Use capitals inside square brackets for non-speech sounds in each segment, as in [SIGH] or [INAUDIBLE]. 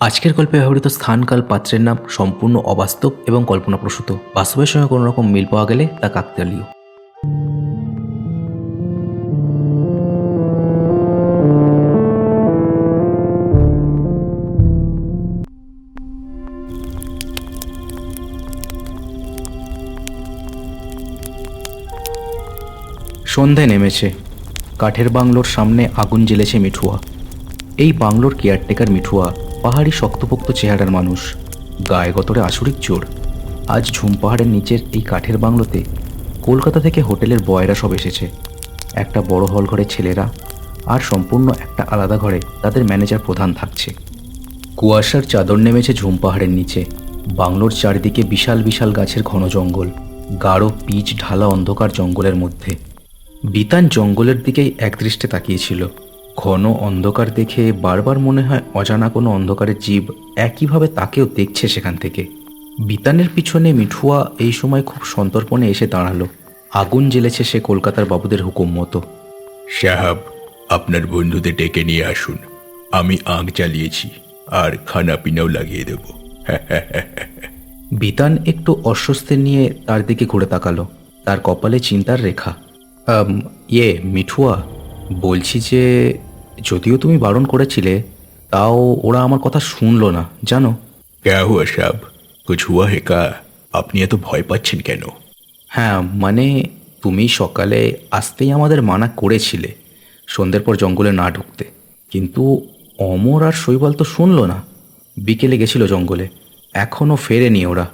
আজকের গল্পে ব্যবহৃত স্থানকাল পাত্রের নাম সম্পূর্ণ অবাস্তব এবং কল্পনাপ্রসূত। বাস্তবের সঙ্গে কোনো রকম মিল পাওয়া গেলে তা কাকতালীয়। সন্ধে নেমেছে। কাঠের বাংলোর সামনে আগুন জ্বেলেছে মিঠুয়া। এই বাংলোর কেয়ারটেকার মিঠুয়া পাহাড়ি শক্তপোক্ত চেহারার মানুষ গায়ে গতরে আসরিক চোর। আজ ঝুম পাহাড়ের নিচের এই কাঠের বাংলোতে কলকাতা থেকে হোটেলের বয়রা সব এসেছে। একটা বড় হল ঘরে ছেলেরা আর সম্পূর্ণ একটা আলাদা ঘরে তাদের ম্যানেজার প্রধান থাকছে। কুয়াশার চাদর নেমেছে ঝুম পাহাড়ের নিচে। বাংলোর চারিদিকে বিশাল বিশাল গাছের ঘন জঙ্গল, গাঢ় পিচ ঢালা অন্ধকার জঙ্গলের মধ্যে। বিতান জঙ্গলের দিকেই একদৃষ্টে তাকিয়েছিল। ঘন অন্ধকার দেখে বারবার মনে হয় অজানা কোনো অন্ধকারের জীব একইভাবে তাকেও দেখছে সেখান থেকে। বিতানের পিছনে মিঠুয়া এই সময় খুব সন্তর্পণে এসে দাঁড়াল। আগুন জ্বেলেছে সে কলকাতার বাবুদের হুকুম মতো। সাহাব আপনার বন্ধুদের ডেকে নিয়ে আসুন। আমি আগ জ্বালিয়েছি আর খানা পিনাও লাগিয়ে দেব। বিতান একটু অস্বস্তি নিয়ে তার দিকে ঘুরে তাকালো। তার কপালে চিন্তার রেখা। ইয়ে মিঠুয়া বলছি যে যদিও তুমি বারণ করেছিলে তাও ওরা আমার কথা শুনলো না জানো? হুয়া সাব? কুছ হুয়া হে কা? আপনি এত ভয় পাচ্ছেন কেন? হ্যাঁ মানে তুমি সকালে আসতেই আমাদের মানা করেছিলে সন্ধ্যের পর জঙ্গলে না ঢুকতে। কিন্তু অমর আর শৈবাল তো শুনলো না। বিকেলে গেছিল জঙ্গলে এখনও ফেরেনি ওরা।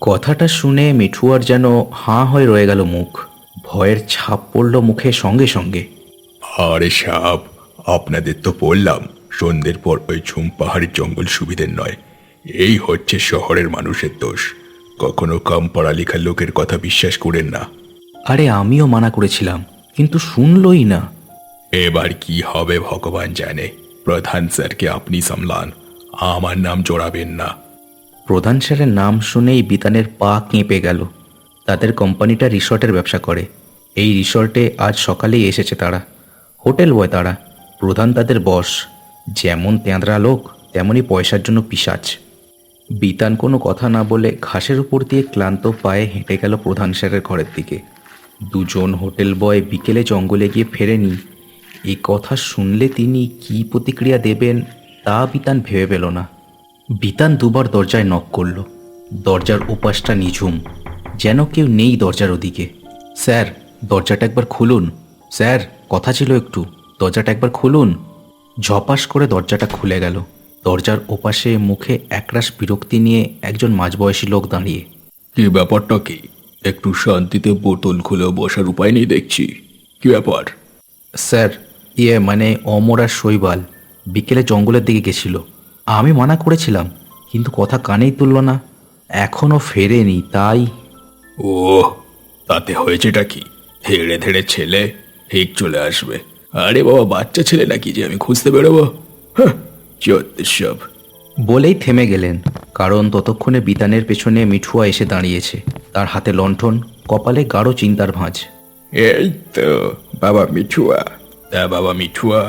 কথাটা শুনে মিঠুয়ার যেন হাঁ হয়ে রয়ে গেল মুখ ভয়ের ছাপ পড়ল মুখে সঙ্গে সঙ্গে। আরে সাব আপনাদের তো বললাম সন্ধ্যের পর ওই ঝুম পাহাড়ের জঙ্গল সুবিধের নয়। এই হচ্ছে শহরের মানুষের দোষ। কখনো কম পড়ালেখার লোকের কথা বিশ্বাস করেন না। আরে আমিও মানা করেছিলাম কিন্তু শুনলই না। এবার কি হবে ভগবান জানে। প্রধান স্যারকে আপনি সামলান আমার নাম জোড়াবেন না। প্রধান স্যারের নাম শুনেই বিতানের পা কেঁপে গেল। তাদের কোম্পানিটা রিসর্টের ব্যবসা করে। এই রিসর্টে আজ সকালেই এসেছে তারা। হোটেল বয় তারা। প্রধান তাদের বস। যেমন তেঁদরা লোক তেমনই পয়সার জন্য পিসাচ। বিতান কোনো কথা না বলে ঘাসের উপর দিয়ে ক্লান্ত পায়ে হেঁটে গেল প্রধান স্যারের ঘরের দিকে। দুজন হোটেল বয় বিকেলে জঙ্গলে গিয়ে ফেরেনি। এই কথা শুনলে তিনি কী প্রতিক্রিয়া দেবেন, তা বিতান ভেবে পেল না। বিতান দুবার দরজায় নক করল। দরজার ওপাশটা নিঝুম। যেন কেউ নেই দরজার ওদিকে। স্যার, দরজাটা একবার খুলুন। স্যার, কথা ছিল একটু। দরজাটা একবার খুলুন। ঝপাস করে দরজাটা খুলে গেল। দরজার ওপাশে মুখে একরাশ বিরক্তি নিয়ে একজন মাঝবয়সী লোক দাঁড়িয়ে। কি ব্যাপারটা কি? একটু শান্তিতে বোতল খুলে বসার উপায় নেই দেখছি। কি ব্যাপার? স্যার ইয়ে মানে অমর আর শৈবাল বিকেলে জঙ্গলের দিকে গেছিল। আমি মানা করেছিলাম কিন্তু কথা কানেই তুলল না। এখনও ফেরেনি তাই। ও তাতে হয়েছেটা কি? হেড়ে ধেড়ে ছেলে ঠিক চলে আসবে। আরে বাবা বাচ্চা ছেলে নাকি যে আমি খুঁজতে বেরোবো? সব। বলেই থেমে গেলেন কারণ ততক্ষণে বিতানের পেছনে মিঠুয়া এসে দাঁড়িয়েছে। তার হাতে লণ্ঠন কপালে গাঢ় চিন্তার ভাঁজ। এই তো বাবা মিঠুয়া। তা বাবা মিঠুয়া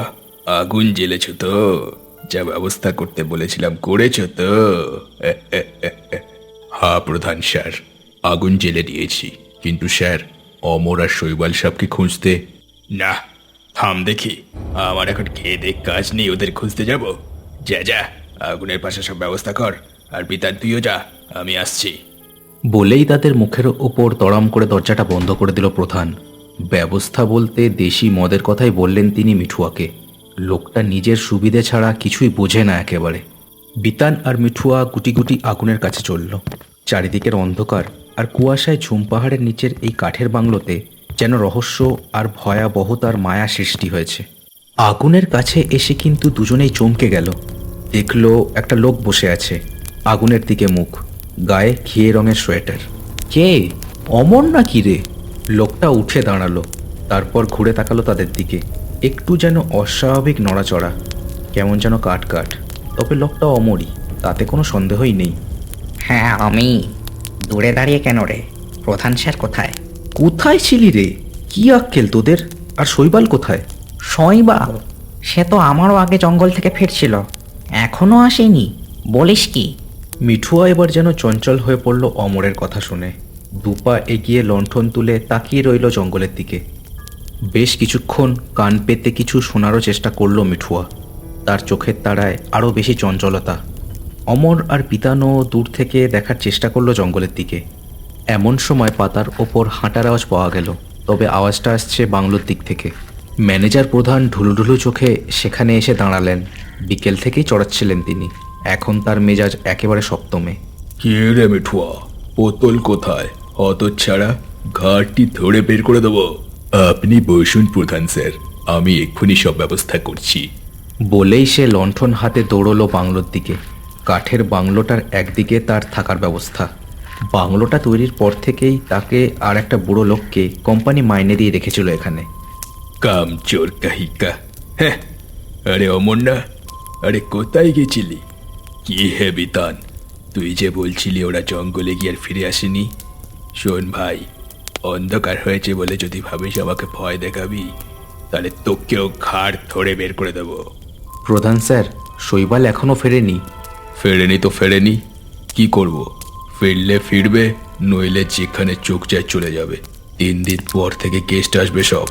আগুন জ্বেলেছ তো? যা ব্যবস্থা করতে বলেছিলাম করেছ তো? হা প্রধান স্যার আগুন জ্বেলে দিয়েছি। কিন্তু স্যার অমর আর শৈবাল সাহকে খুঁজতে না থাম দেখি। আমার এখন খেয়ে দেখ কাজ নেই, ওদের খুঁজতে যাব। যা যা, আগুনের পাশে সব ব্যবস্থা কর। আর পিতার, তুইও যা, আমি আসছি। বলেই তাদের মুখের ওপর তড়াম করে দরজাটা বন্ধ করে দিল প্রধান। ব্যবস্থা বলতে দেশি মদের কথাই বললেন তিনি মিঠুয়াকে। লোকটা নিজের সুবিধে ছাড়া কিছুই বোঝে না একেবারে। বিতান আর মিঠুয়া গুটি গুটি আগুনের কাছে চলল। চারিদিকের অন্ধকার আর কুয়াশায় ঝুম পাহাড়ের নিচের এই কাঠের বাংলোতে যেন রহস্য আর ভয়াবহতার মায়া সৃষ্টি হয়েছে। আগুনের কাছে এসে কিন্তু দুজনেই চমকে গেল। দেখল একটা লোক বসে আছে, আগুনের দিকে মুখ, গায়ে ঘিয়ে রঙের সোয়েটার। কে? অমর না কি রে? লোকটা উঠে দাঁড়াল, তারপর ঘুরে তাকালো তাদের দিকে। একটু যেন অস্বাভাবিক নড়াচড়া, কেমন যেন কাট কাট তবে লোকটা অমরই, তাতে কোনো সন্দেহই নেই। হ্যাঁ আমি। দূরে দাঁড়িয়ে কেন রে? প্রধান স্যার কোথায়? কোথায় ছিলি রে? কি আক্কেল তোদের? আর শৈবাল কোথায়? শৈবাল সে তো আমারও আগে জঙ্গল থেকে ফিরছিল। এখনও আসেনি। বলিস কি? মিঠুয়া এবার যেন চঞ্চল হয়ে পড়ল অমরের কথা শুনে। দুপা এগিয়ে লণ্ঠন তুলে তাকিয়ে রইল জঙ্গলের দিকে। বেশ কিছুক্ষণ কান পেতে কিছু শোনারও চেষ্টা করল মিঠুয়া। তার চোখের তাড়ায় আরও বেশি চঞ্চলতা। অমর আর পিতানো দূর থেকে দেখার চেষ্টা করল জঙ্গলের দিকে। এমন সময় পাতার ওপর হাঁটার আওয়াজ পাওয়া গেল তবে আওয়াজটা আসছে বাংলোর দিক থেকে। ম্যানেজার প্রধান ঢুলুঢুলু চোখে সেখানে এসে দাঁড়ালেন। বিকেল থেকেই চড়াচ্ছিলেন তিনি। এখন তার মেজাজ একেবারে সপ্তমে কে রে মিঠুয়া? বোতল কোথায়? অত ছাড়া ঘাটটি ধরে বের করে দেবো। আপনি বসুন প্রধান স্যার আমি এক্ষুনি সব ব্যবস্থা করছি। বলেই সে লণ্ঠন হাতে দৌড়লো বাংলোর দিকে। কাঠের বাংলোটার একদিকে তার থাকার ব্যবস্থা। বাংলোটা তৈরির পর থেকেই তাকে আর একটা বুড়ো লোককে কোম্পানি মাইনে দিয়ে রেখেছিল এখানে। কাম চোর কাহিকা। হ্যাঁ আরে অমর না। আরে কোথায় গেছিলি? কি হে বিতান তুই যে বলছিলি ওরা জঙ্গলে গিয়ে আর ফিরে আসেনি। শোন ভাই অন্ধকার হয়েছে বলে যদি ভাবিস আমাকে ভয় দেখাবি তাহলে তোকেও ঘাড় ধরে বের করে দেবো। প্রধান স্যার শৈবাল এখনও ফেরেনি। ফেরেনি তো ফেরেনি। কি করব? ফিরলে ফিরবে, নইলে যেখানে চোখ যায় চলে যাবে। তিন দিন পর থেকে গেস্ট আসবে সব।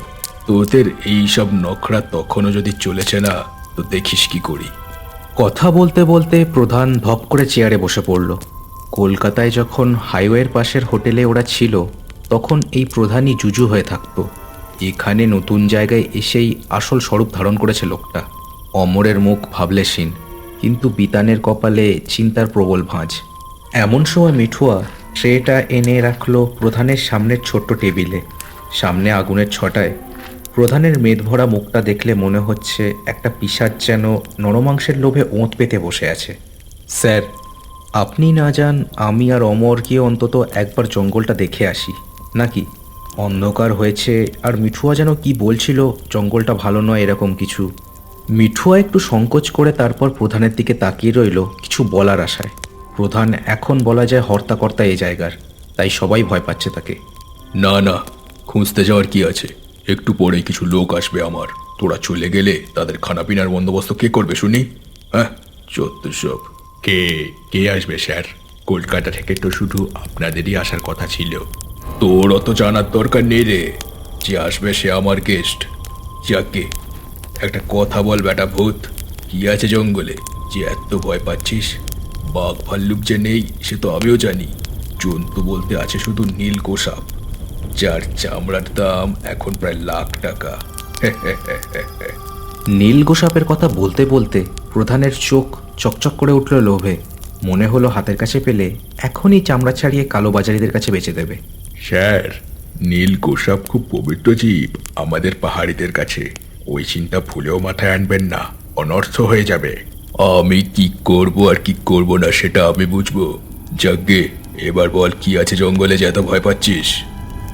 তোদের এই সব নখরা তখনও যদি চলেছে না, তো দেখিস কি করি। কথা বলতে বলতে প্রধান ধপ করে চেয়ারে বসে পড়ল। কলকাতায় যখন হাইওয়ের পাশের হোটেলে ওরা ছিল, তখন এই প্রধানই জুজু হয়ে থাকতো। এখানে নতুন জায়গায় এসেই আসল স্বরূপ ধারণ করেছে লোকটা। অমরের মুখ ভাবলেশীন কিন্তু বিতানের কপালে চিন্তার প্রবল ভাঁজ। এমন সময় মিঠুয়া ট্রেটা এনে রাখল প্রধানের সামনের ছোট্ট টেবিলে। সামনে আগুনের ছটায় প্রধানের মেদভরা মুখটা দেখলে মনে হচ্ছে একটা পিসার যেন নরমাংসের লোভে ওঁত পেতে বসে আছে। স্যার, আপনি না যান, আমি আর অমর গিয়ে অন্তত একবার জঙ্গলটা দেখে আসি, নাকি? অন্ধকার হয়েছে, আর মিঠুয়া যেন কি বলছিল, জঙ্গলটা ভালো নয় এরকম কিছু। মিঠুয়া একটু সংকোচ করে তারপর প্রধানের দিকে তাকিয়ে রইল কিছু বলার আশায়। প্রধান এখন বলা যায় হর্তাকর্তা এই জায়গার, তাই সবাই ভয় পাচ্ছে তাকে। না না, খুঁজতে যাওয়ার কি আছে? একটু পরেই কিছু লোক আসবে আমার। তোরা চলে গেলে তাদের খানাপিনার বন্দোবস্ত কে করবে শুনি? হ্যাঁ কে কে আসবে, স্যার? কলকাতা থেকে তো শুধু আপনাদেরই আসার কথা ছিল। তোর অত জানার দরকার নেই রে। যে আসবে সে আমার গেস্ট যাকে, একটা কথা বল বেটা ভূত। কি আছে জঙ্গলে? যে এত ভয় পাচ্ছিস? বাঘ ভাল্লুক যে নেই সে তো আমিও জানি। জন্তু বলতে আছে শুধু নীল গোসাপ যার চামড়ার দাম এখন প্রায় লাখ টাকা। নীল গোসাপের কথা বলতে বলতে প্রধানের চোখ চকচক করে উঠল লোভে। মনে হলো হাতের কাছে পেলে এখনই চামড়া ছাড়িয়ে কালো বাজারিদের কাছে বেচে দেবে। স্যার নীল গোসাপ খুব পবিত্র জীব আমাদের পাহাড়িদের কাছে। ওই চিন্তা ভুলেও মাথায় আনবেন না অনর্থ হয়ে যাবে। আমি কি করব আর কি করব না সেটা আমি বুঝব। যাগ্গে এবার বল কি আছে জঙ্গলে যে এত ভয় পাচ্ছিস?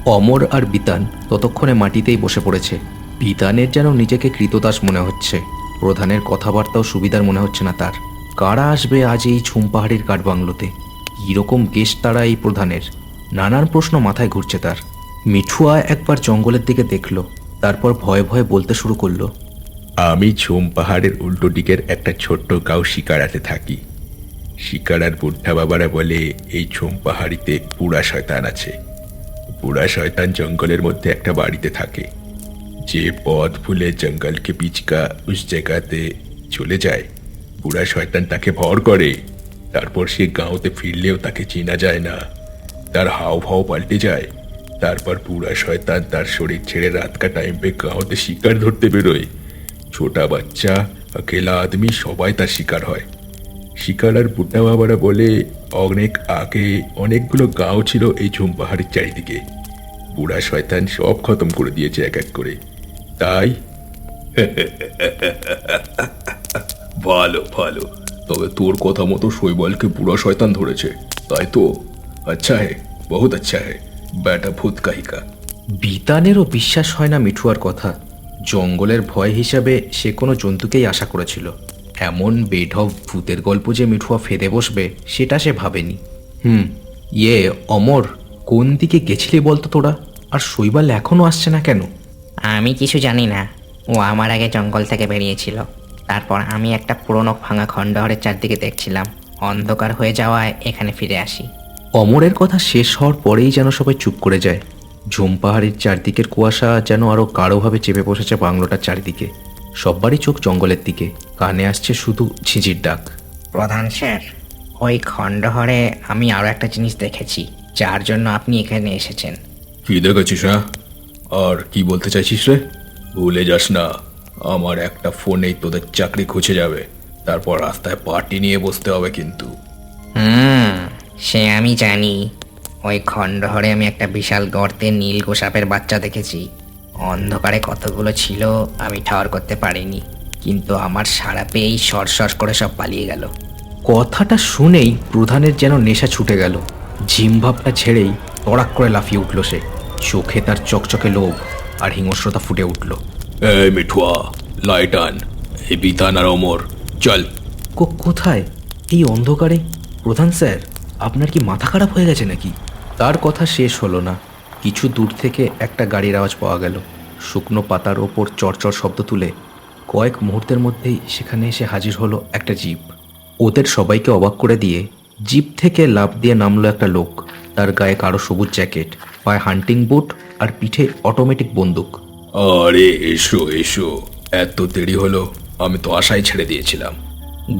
অমর আর বিতান ততক্ষণে মাটিতেই বসে পড়েছে। বিতানের যেন নিজেকে কৃতদাস মনে হচ্ছে। প্রধানের কথাবার্তাও সুবিধার মনে হচ্ছে না তার। কারা আসবে আজ এই ঝুম পাহাড়ির কাঠবাংলোতে? কীরকম গেস্ট তারা এই প্রধানের? নানান প্রশ্ন মাথায় ঘুরছে তার। মিঠুয়া একবার জঙ্গলের দিকে দেখল, তারপর ভয়ে ভয়ে বলতে শুরু করল আমি ঝুম পাহাড়ের উল্টো দিকের একটা ছোট্ট গাঁও শিকারাতে থাকি। শিকারার বুদ্ধা বাবারা বলে, এই ঝুম পাহাড়িতে বুড়া শয়তান আছে। বুড়া শয়তান জঙ্গলের মধ্যে একটা বাড়িতে থাকে। যে পথ ভুলে জঙ্গলকে পিচকা উস জায়গাতে চলে যায়। বুড়া শয়তান তাকে ভর করে। তারপর সে গাঁওতে ফিরলেও তাকে চেনা যায় না। তার হাও ভাও পাল্টে যায়। তারপর পুরা শয়তান তার শরীর ছেড়ে রাত কা টাইম পে গাঁওতে শিকার ধরতে বেরোয়। ছোটা বাচ্চা আকেলা আদমি সবাই তার শিকার হয়। শিকার আর বুড্ডা বাবারা বলে অনেক আগে অনেকগুলো গাঁও ছিল এই ঝুম পাহাড়ের চারিদিকে। বুড়া শয়তান সব খতম করে দিয়েছে এক এক করে। তাই [LAUGHS] ভালো ভালো। তবে তোর কথা মতো শৈবালকে বুড়া শয়তান ধরেছে। তাই তো? আচ্ছা হে বহুত আচ্ছা হে। ব্যাটা ভূত কাহিকা। বিতানেরও বিশ্বাস হয় না মিঠুয়ার কথা। জঙ্গলের ভয় হিসাবে সে কোনো জন্তুকেই আশা করেছিল। এমন বেঢব ভূতের গল্প যে মিঠুয়া ফেদে বসবে সেটা সে ভাবেনি। হুম। ইয়ে অমর কোন দিকে গেছিলি বলতো তোরা? আর শৈবাল এখনও আসছে না কেন? আমি কিছু জানি না। ও আমার আগে জঙ্গল থেকে বেরিয়েছিল। তারপর আমি একটা পুরনো ভাঙা খণ্ডহরের চারদিকে দেখছিলাম। অন্ধকার হয়ে যাওয়ায় এখানে ফিরে আসি। অমরের কথা শেষ হওয়ার পরেই যেন সবাই চুপ করে যায়। ঝুমপাহাড়ির চারদিকের কুয়াশা যেন আরও গাঢ়ভাবে চেপে বসেছে বাংলোটার চারিদিকে। সববারই চোখ জঙ্গলের দিকে কানে আসছে শুধু ঝিঁঝির ডাক। প্রধান স্যার ওই খণ্ডহরে আমি আরও একটা জিনিস দেখেছি যার জন্য আপনি এখানে এসেছেন। কি দেখেছিস হ্যাঁ? আর কি বলতে চাইছিস রে? ভুলে যাস না আমার একটা ফোনেই তোদের চাকরি খুঁজে যাবে। তারপর রাস্তায় পার্টি নিয়ে বসতে হবে কিন্তু। হুম সে আমি জানি। ওই খণ্ডহরে আমি একটা বিশাল গর্তে নীল গোসাপের বাচ্চা দেখেছি। অন্ধকারে কতগুলো ছিল আমি ঠাওয়ার করতে পারিনি। কিন্তু আমার সারা পেয়েই সরসর করে সব পালিয়ে গেল। কথাটা শুনেই প্রধানের যেন নেশা ছুটে গেল। ঝিমভাবটা ছেড়েই তড়াক করে লাফিয়ে উঠল সে। চোখে তার চকচকে লোভ আর হিংস্রতা ফুটে উঠল। এই মিঠুয়া লাইট আন এই বিতান আর অমর। চল। কো- কোথায়? এই অন্ধকারে? প্রধান স্যার আপনার কি মাথা খারাপ হয়ে গেছে নাকি? তার কথা শেষ হলো না। কিছু দূর থেকে একটা গাড়ির আওয়াজ পাওয়া গেল। শুকনো পাতার ওপর চরচর শব্দ তুলে কয়েক মুহূর্তের মধ্যেই সেখানে এসে হাজির হলো একটা জিপ। ওদের সবাইকে অবাক করে দিয়ে জিপ থেকে লাফ দিয়ে নামলো একটা লোক। তার গায়ে কারও সবুজ জ্যাকেট পায়ে হান্টিং বুট আর পিঠে অটোমেটিক বন্দুক। আরে এসো এসো। এত দেরি হলো আমি তো আশাই ছেড়ে দিয়েছিলাম।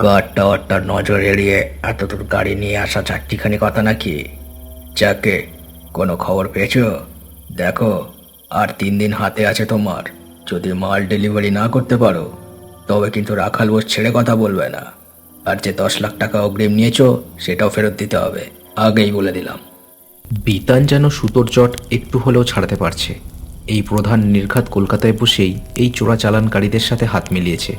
গার্ড টাওয়ারটার নজর এড়িয়ে এত দূর গাড়ি নিয়ে আসা চারটিখানি কথা নাকি? যাকে কোনো খবর পেয়েছ? দেখো, আর তিন দিন হাতে আছে তোমার। যদি মাল ডেলিভারি না করতে পারো, তবে কিন্তু রাখাল বোস ছেড়ে কথা বলবে না। আর যে দশ লাখ টাকা অগ্রিম নিয়েছো, সেটাও ফেরত দিতে হবে। আগেই বলে দিলাম। বিতান যেন সুতোর জট একটু হলেও ছাড়াতে পারছে। এই প্রধান নির্ঘাত কলকাতায় বসেই এই চোরাচালানকারীদের সাথে হাত মিলিয়েছে।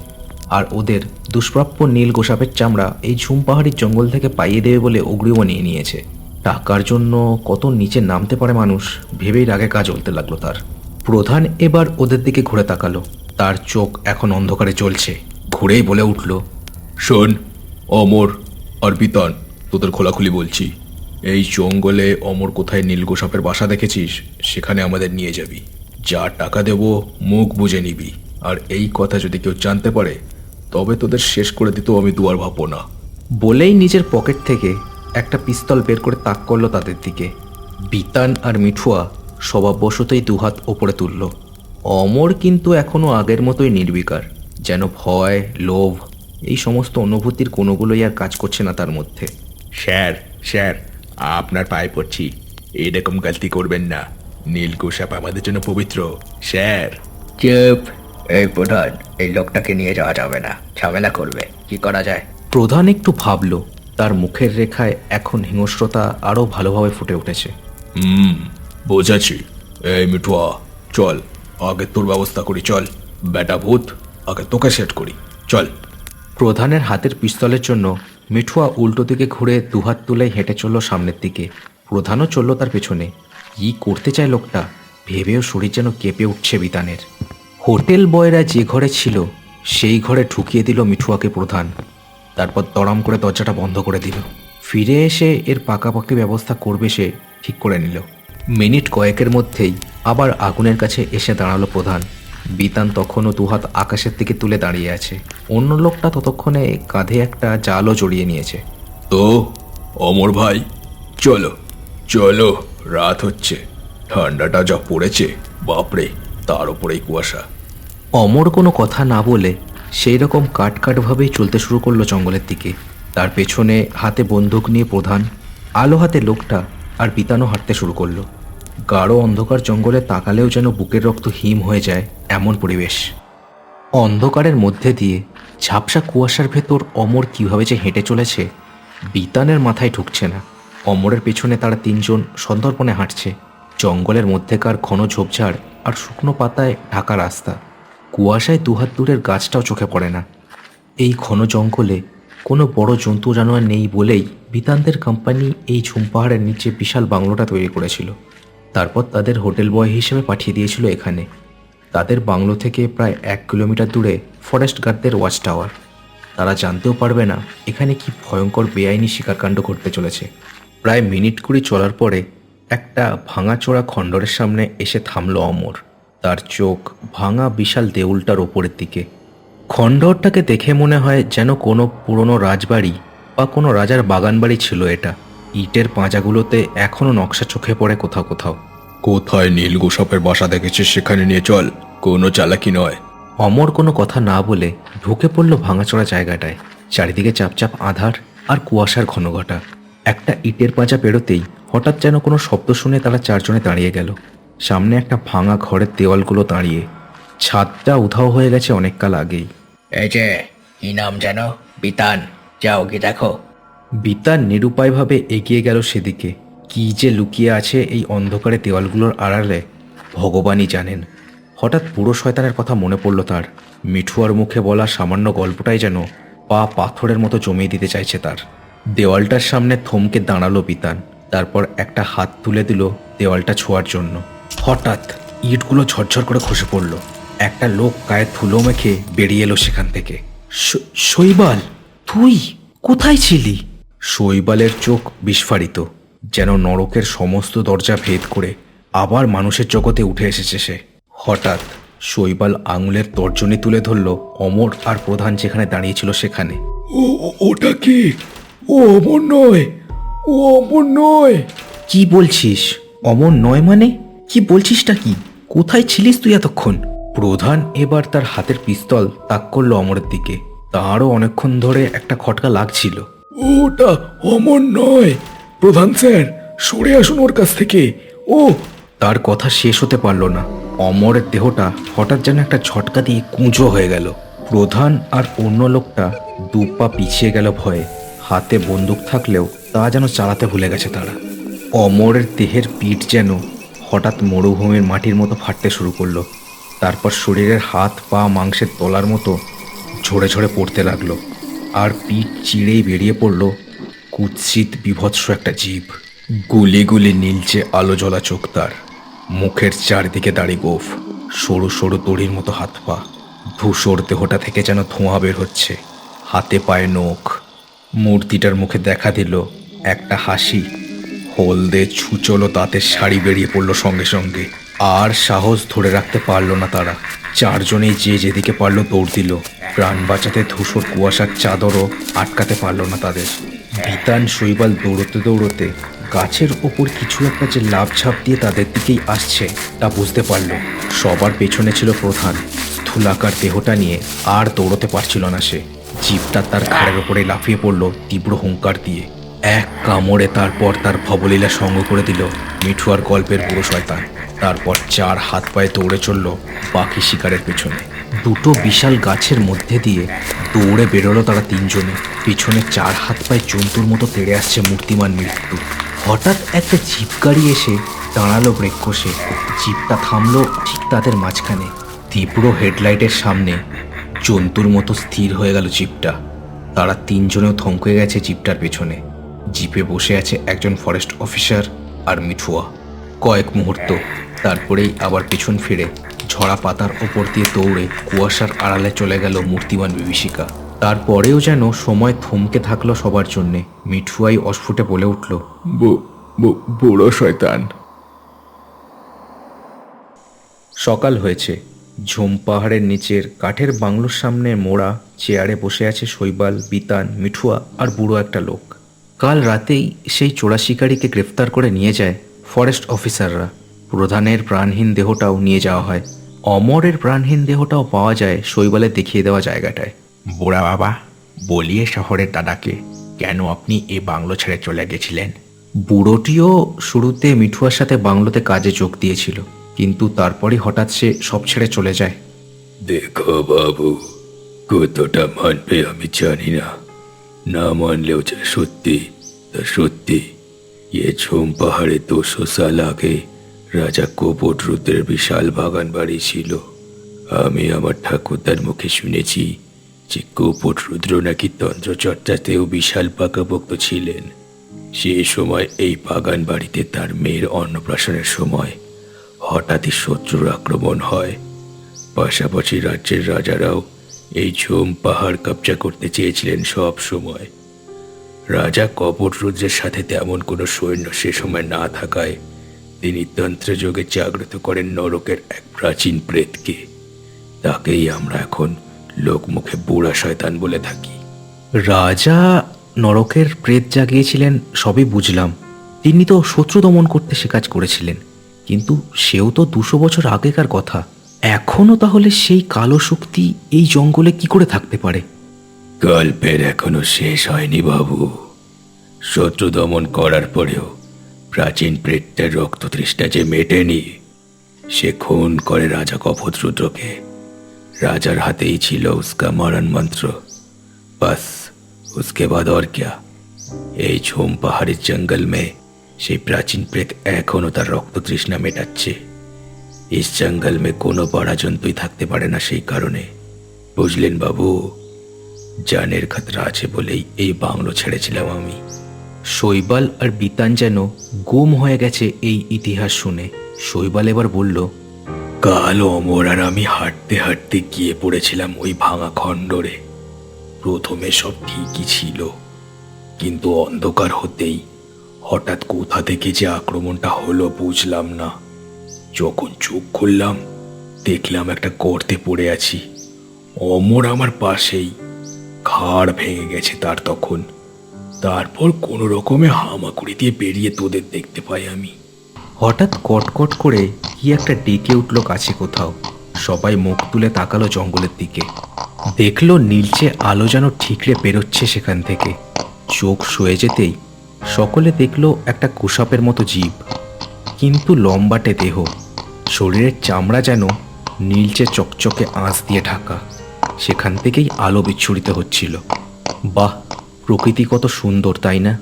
আর ওদের দুষ্প্রাপ্য নীল গোসাপের চামড়া এই ঝুম পাহাড়ির জঙ্গল থেকে পাইয়ে দেবে বলে অগ্রিমও নিয়ে নিয়েছে। টাকার জন্য কত নিচে নামতে পারে মানুষ, ভেবেই রাগে কাজ চলতে লাগল তার। প্রধান এবার ওদের দিকে ঘুরে তাকালো। তার চোখ এখন অন্ধকারে চলছে। ঘুরেই বলে উঠল, শোন, অমর আর বিতান, তোদের খোলাখুলি বলছি। এই জঙ্গলে অমর কোথায় নীলগোসাপের বাসা দেখেছিস? সেখানে আমাদের নিয়ে যাবি। যা টাকা দেব, মুখ বুঝে নিবি। আর এই কথা যদি কেউ জানতে পারে, তবে তোদের শেষ করে দিতেও আমি দুয়ার ভাববো না। বলেই নিজের পকেট থেকে একটা পিস্তল বের করে তাক করল তাদের দিকে। বিতান আর মিঠুয়া স্বভাববশতই দুহাত ওপরে তুলল। অমর কিন্তু এখনও আগের মতোই নির্বিকার যেন ভয় লোভ এই সমস্ত অনুভূতির কোনোগুলোই আর কাজ করছে না তার মধ্যে। স্যার স্যার আপনার পায়ে পড়ছি। এরকম গালতি করবেন না। নীলগোসাপ আমাদের জন্য পবিত্র স্যার। চুপ। এই প্রধান এই লোকটাকে নিয়ে যাওয়া যাবে না। ঝামেলা করবে। কি করা যায়? প্রধান একটু ভাবল। তার মুখের রেখায় এখন হিংস্রতা আরও ভালোভাবে ফুটে উঠেছে। হুম বোঝাচ্ছি এই মিঠুয়া চল আগে তোর ব্যবস্থা করি চল। বেটা ভূত আগে তোকে সেট করি চল। প্রধানের হাতের পিস্তলের জন্য মিঠুয়া উল্টো দিকে ঘুরে দুহাত তুলে হেঁটে চলল সামনের দিকে। প্রধানও চলল তার পেছনে। কি করতে চায় লোকটা? ভেবেও শরীর যেন কেঁপে উঠছে বিতানের। হোটেল বয়রা যে ঘরে ছিল সেই ঘরে ঢুকিয়ে দিল মিঠুয়াকে প্রধান। তারপর দড়াম করে দরজাটা বন্ধ করে দিল। ফিরে এসে এর পাকাপাকি ব্যবস্থা করবে সে ঠিক করে নিল। মিনিট কয়েকের মধ্যেই আবার আগুনের কাছে এসে দাঁড়াল প্রধান। বিতান তখনও দুহাত আকাশের দিকে তুলে দাঁড়িয়ে আছে। অন্য লোকটা ততক্ষণে কাঁধে একটা জালও জড়িয়ে নিয়েছে। তো অমর ভাই চলো চলো রাত হচ্ছে। ঠান্ডাটা যা পড়েছে বাপরে তার উপরেই কুয়াশা। অমর কোনো কথা না বলে সেই রকম কাট কাটভাবেই চলতে শুরু করল জঙ্গলের দিকে। তার পেছনে হাতে বন্দুক নিয়ে প্রধান, আলো হাতে লোকটা আর বিতানো হাঁটতে শুরু করল। গাঢ় অন্ধকার জঙ্গলে তাকালেও যেন বুকের রক্ত হিম হয়ে যায় এমন পরিবেশ। অন্ধকারের মধ্যে দিয়ে ঝাপসা কুয়াশার ভেতর অমর কীভাবে যে হেঁটে চলেছে, বিতানের মাথায় ঢুকছে না। অমরের পেছনে তারা তিনজন সন্দর্পণে হাঁটছে। জঙ্গলের মধ্যেকার ঘন ঝোপঝাড় আর শুকনো পাতায় ঢাকা রাস্তা। কুয়াশায় দুহাত দূরের গাছটাও চোখে পড়ে না। এই ঘন জঙ্গলে কোনো বড় জন্তু জানোয়ার নেই বলেই বিতানদের কোম্পানি এই ঝুমপাহাড়ের নিচে বিশাল বাংলোটা তৈরি করেছিল। তারপর তাদের হোটেল বয় হিসেবে পাঠিয়ে দিয়েছিল এখানে। তাদের বাংলো থেকে প্রায় এক কিলোমিটার দূরে ফরেস্ট গার্ডদের ওয়াচ টাওয়ার তারা জানতেও পারবে না এখানে কি ভয়ঙ্কর বেআইনি শিকারকাণ্ড ঘটতে চলেছে। প্রায় মিনিট কুড়ি চলার পরে একটা ভাঙাচোরা খণ্ডরের সামনে এসে থামলো অমর। তার চোখ ভাঙা বিশাল দেউলটার ওপরের দিকে। খণ্ডরটাকে দেখে মনে হয় যেন কোনো পুরনো রাজবাড়ি বা কোনো রাজার বাগানবাড়ি ছিল এটা। ইটের পাঁজাগুলোতে এখনও নকশা চোখে পড়ে কোথাও কোথাও। কোথায় নীল গোসাপের বাসা দেখেছিস সেখানে নিয়ে চল কোনো চালাকি নয়। অমর কোনো কথা না বলে ঢুকে পড়ল ভাঙাচোরা জায়গাটায়। চারিদিকে চাপচাপ আধার আর কুয়াশার ঘনঘটা। একটা ইটের পাঁজা পেরোতেই হঠাৎ যেন কোনো শব্দ শুনে তারা চারজনে দাঁড়িয়ে গেল। সামনে একটা ভাঙা ঘরের দেওয়ালগুলো দাঁড়িয়ে। ছাদটা উধাও হয়ে গেছে অনেককাল আগেই। এই যে কি নাম যেন বিতান। যাও কি দেখো। বিতার নিরুপায়ভাবে এগিয়ে গেল সেদিকে। কি যে লুকিয়ে আছে এই অন্ধকারে দেওয়ালগুলোর আড়ালে ভগবানই জানেন। হঠাৎ পুরো শয়তানের কথা মনে পড়ল তার। মিঠুয়ার মুখে বলা সামান্য গল্পটাই যেন পা পাথরের মতো জমিয়ে দিতে চাইছে তার। দেওয়ালটার সামনে থমকে দাঁড়াল বিতান। তারপর একটা হাত তুলে দিল দেওয়ালটা ছোঁয়ার জন্য। হঠাৎ ইটগুলো ঝরঝর করে খসে পড়ল। একটা লোক গায়ে ধুলো মেখে বেরিয়ে এলো সেখান থেকে। "শ- শৈবাল তুই কোথায় ছিলি? শৈবালের চোখ বিস্ফারিত যেন নরকের সমস্ত দরজা ভেদ করে আবার মানুষের জগতে উঠে এসেছে সে। হঠাৎ শৈবাল আঙুলের তর্জনী তুলে ধরল অমর আর প্রধান যেখানে দাঁড়িয়েছিল সেখানে। ও ও- ওটা কি? ও অমর নয় ও অমর নয়। কি বলছিস? অমর নয় মানে? কি বলছিসটা কি? কোথায় ছিলিস তুই এতক্ষণ? প্রধান এবার তার হাতের পিস্তল তাক করল অমরের দিকে। তারও অনেকক্ষণ ধরে একটা খটকা লাগছিল। ওটা অমর নয়। প্রধান স্যার সরে আসুন ওর কাছ থেকে। ও! তার কথা শেষ হতে পারল না। অমরের দেহটা হঠাৎ যেন একটা ঝটকা দিয়ে কুঁজো হয়ে গেল। প্রধান আর অন্য লোকটা দু পা পিছিয়ে গেল ভয়ে। হাতে বন্দুক থাকলেও তা যেন চালাতে ভুলে গেছে তারা। অমরের দেহের পিঠ যেন হঠাৎ মরুভূমির মাটির মতো ফাটতে শুরু করল। তারপর শরীরের হাত, পা, মাংসের তলার মতো ঝরে ঝরে পড়তে লাগল। আর পিঠ চিড়েই বেরিয়ে পড়ল কুৎসিত, বিভৎস একটা জীব। গুলি গুলি নীলচে আলো জ্বলা চোখ তার। মুখের চারদিকে দাড়ি গোফ। সরু সরু দড়ির মতো হাত পা। ধূসর দেহটা থেকে যেন ধোঁয়া বের হচ্ছে। হাতে পায়ে নখ। মূর্তিটার মুখে দেখা দিল একটা হাসি। হলদে ছুচলো দাঁতের শাড়ি বেরিয়ে পড়ল সঙ্গে সঙ্গে। আর সাহস ধরে রাখতে পারল না তারা। চারজনেই যে যেদিকে পারল দৌড় দিল। প্রাণ বাঁচাতে ধূসর কুয়াশার চাদরও আটকাতে পারল না তাদের। বিতান শৈবাল দৌড়তে দৌড়তে গাছের ওপর কিছু একটা যে লাভ ঝাপ দিয়ে তাদের দিকেই আসছে, তা বুঝতে পারল। সবার পেছনে ছিল প্রধান। স্থূলাকার দেহটা নিয়ে আর দৌড়তে পারছিল না সে। জীবটা তার ঘাড়ের ওপরে লাফিয়ে পড়ল তীব্র হুঙ্কার দিয়ে। এক কামড়ে তারপর তার ভবলীলা সঙ্গ করে দিল মিঠুয়ার গল্পের বুড়ো শয়তান। তারপর চার হাত পায়ে দৌড়ে চলল পাখি শিকারের পেছনে। দুটো বিশাল গাছের মধ্যে দিয়ে দৌড়ে বেরোলো তারা তিনজনে। পিছনে চার হাত পায়ে জন্তুর মতো তেড়ে আসছে মূর্তিমান মৃত্যু। হঠাৎ একটা জিপ গাড়ি এসে দাঁড়াল ব্রেক কষে জিপটা থামলো ঠিক তাদের মাঝখানে। তীব্র হেডলাইটের সামনে জন্তুর মতো স্থির হয়ে গেল জিপটা। তারা তিনজনেও থমকে গেছে জিপটার পেছনে। জিপে বসে আছে একজন ফরেস্ট অফিসার আর মিঠুয়া। কয়েক মুহূর্ত, তারপরেই আবার পেছন ফিরে ঝরা পাতার ওপর দিয়ে দৌড়ে কুয়াশার আড়ালে চলে গেল মূর্তিমান বিভীষিকা। তারপরেও যেন সময় থমকে থাকল সবার জন্যে, মিঠুয়াই অস্ফুটে বলে উঠল বুড়ো শয়তান। সকাল হয়েছে। ঝুম পাহাড়ের নিচের কাঠের বাংলোর সামনে মোড়া চেয়ারে বসে আছে শৈবাল, বিতান, মিঠুয়া আর বুড়ো একটা লোক। কাল রাতেই সেই চোরা শিকারীকে গ্রেফতার করে নিয়ে যায় ফরেস্ট অফিসাররা। প্রধানের প্রাণহীন দেহটাও নিয়ে যাওয়া হয়। অমরের প্রাণহীন দেহটাও পাওয়া যায় শৈবালে দেখিয়ে দেওয়া জায়গাটায়। বুড়া বাবা বলিয়ে শহরের দাদাকে কেন আপনি এ বাংলো ছেড়ে চলে গেছিলেন? বুড়োটিও শুরুতে মিঠুয়ার সাথে বাংলোতে কাজে যোগ দিয়েছিল কিন্তু তারপরই হঠাৎ সে সব ছেড়ে চলে যায়। দেখো বাবু কতটা মানবে আমি জানি না। না মানলেও যা সত্যি, তা সত্যি। এ ঝুম পাহাড়ে দুশো সাল আগে রাজা কপট রুদ্রের বিশাল বাগান বাড়ি ছিল। আমি আমার ঠাকুরদার মুখে শুনেছি যে কপট রুদ্র নাকি তন্ত্রচর্চাতেও বিশাল পাকাভক্ত ছিলেন। সে সময় এই বাগান বাড়িতে তার মেয়ের অন্নপ্রাশনের সময় হঠাৎই শত্রুর আক্রমণ হয়। পাশাপাশি রাজ্যের রাজারাও এই ঝুম পাহাড় কবজা করতে চেয়েছিলেন সব সময়। রাজা কপট রুদ্রের সাথে তেমন কোনো সৈন্য সে সময় না থাকায় তিনি তন্ত্রযোগে জাগ্রত করেন নরকের এক প্রাচীন প্রেতকে। তাকেই আমরা এখন লোকমুখে বুড়া শয়তান বলে থাকি। রাজা নরকের প্রেত জাগিয়েছিলেন, সবই বুঝলাম। তিনি তো শত্রু দমন করতে সে কাজ করেছিলেন, কিন্তু সেও তো দুশো বছর আগেকার কথা। এখনও তাহলে সেই কালো শক্তি এই জঙ্গলে কি করে থাকতে পারে? গল্পের এখনও শেষ হয়নি বাবু। শত্রু দমন করার পরেও প্রাচীন প্রেতের রক্ত তৃষ্ঠা যে মেটেনি, সে খুন করে রাজা কপদ্রুদ্রকে রাজার হাতেই ছিল উস্কা মারণ মন্ত্র। বাস, উসকে বাদ আর ক্যা। এই ঝোম পাহাড়ের জঙ্গল মে সেই প্রাচীন প্রেত এখনও তার রক্ত তৃষ্ণা মেটাচ্ছে। ইস জঙ্গল মে কোনো বড়া জন্তুই থাকতে পারে না সেই কারণে। বুঝলেন বাবু, জানের খাতরা আছে বলেই এই বাংলো ছেড়েছিলাম আমি। শৈবাল আর বিতান যেন গুম হয়ে গেছে এই ইতিহাস শুনে। শৈবাল এবার বলল, কাল অমর আর আমি হাঁটতে হাঁটতে গিয়ে পড়েছিলাম ওই ভাঙা খণ্ডরে। প্রথমে সব ঠিকই ছিল, কিন্তু অন্ধকার হতেই হঠাৎ কোথা থেকে যে আক্রমণটা হলো বুঝলাম না। যখন চোখ খুললাম, দেখলাম একটা গর্তে পড়ে আছি। অমর আমার পাশেই। ঘাড় ভেঙে গেছে তার তখন। তারপর কোনো রকমে হামাকুড়ি দিয়ে বেরিয়ে তোদের দেখতে পাই আমি। হঠাৎ কটকট করে কি একটা ডেকে উঠল কাছে কোথাও। সবাই মুখ তুলে তাকালো জঙ্গলের দিকে। দেখল নীলচে আলো যেন ঠিকরে বেরোচ্ছে সেখান থেকে। চোখ শুয়ে যেতেই সকলে দেখল একটা কুসাপের মতো জীব। কিন্তু লম্বাটে দেহ। শরীরের চামড়া যেন নীলচে চকচকে আঁচ দিয়ে ঢাকা। সেখান থেকেই আলো বিচ্ছুরিত হচ্ছিল। বাহ, প্রকৃতি কত সুন্দর, তাই না?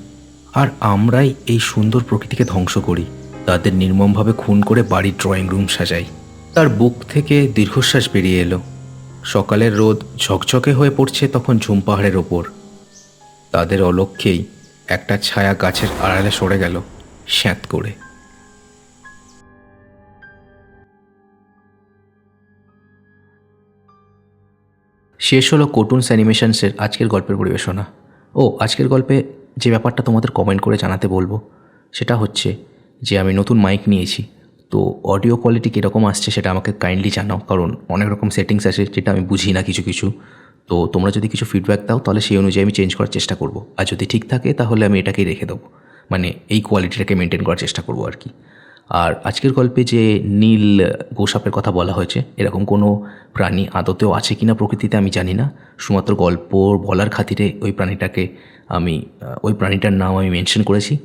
আর আমরাই এই সুন্দর প্রকৃতিকে ধ্বংস করি। তাদের নির্মমভাবে খুন করে বাড়ির ড্রয়িং রুম সাজাই। তার বুক থেকে দীর্ঘশ্বাস বেরিয়ে এলো। সকালের রোদ ঝকঝকে হয়ে পড়ছে তখন ঝুম পাহাড়ের ওপর। তাদের অলক্ষ্যেই একটা ছায়া গাছের আড়ালে সরে গেল স্যাঁত করে। শেষ হলো কোটুনস অ্যানিমেশনসের আজকের গল্পের পরিবেশনা। ও, আজকের গল্পে যে ব্যাপারটা তোমাদের কমেন্ট করে জানাতে বলব, সেটা হচ্ছে যে আমি নতুন মাইক নিয়েছি। তো অডিও কোয়ালিটি কীরকম আসছে সেটা আমাকে কাইন্ডলি জানাও, কারণ অনেক রকম সেটিংস আছে যেটা আমি বুঝি না কিছু কিছু। তো তোমরা যদি কিছু ফিডব্যাক দাও, তাহলে সেই অনুযায়ী আমি চেঞ্জ করার চেষ্টা করব। আর যদি ঠিক থাকে, তাহলে আমি এটাকেই রেখে দেবো। মানে এই কোয়ালিটিটাকে মেনটেন করার চেষ্টা করব আর কি। আর আজকের গল্পে যে নীল গোসাপের কথা বলা হয়েছে, এরকম কোনো প্রাণী আদতেও আছে কিনা প্রকৃতিতে আমি জানি না। শুধুমাত্র গল্প বলার খাতিরে ওই প্রাণীটাকে আমি, ওই প্রাণীটার নাম আমি মেনশন করেছি।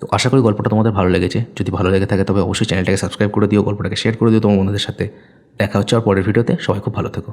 তো আশা করি গল্পটা তোমাদের ভালো লেগেছে। যদি ভালো লেগে থাকে তবে অবশ্যই চ্যানেলটাকে সাবস্ক্রাইব করে দিও, গল্পটাকে শেয়ার করে দিও তোমার বন্ধুদের সাথে। দেখা হচ্ছে আর পরের ভিডিওতে। সবাই খুব ভালো থেকো।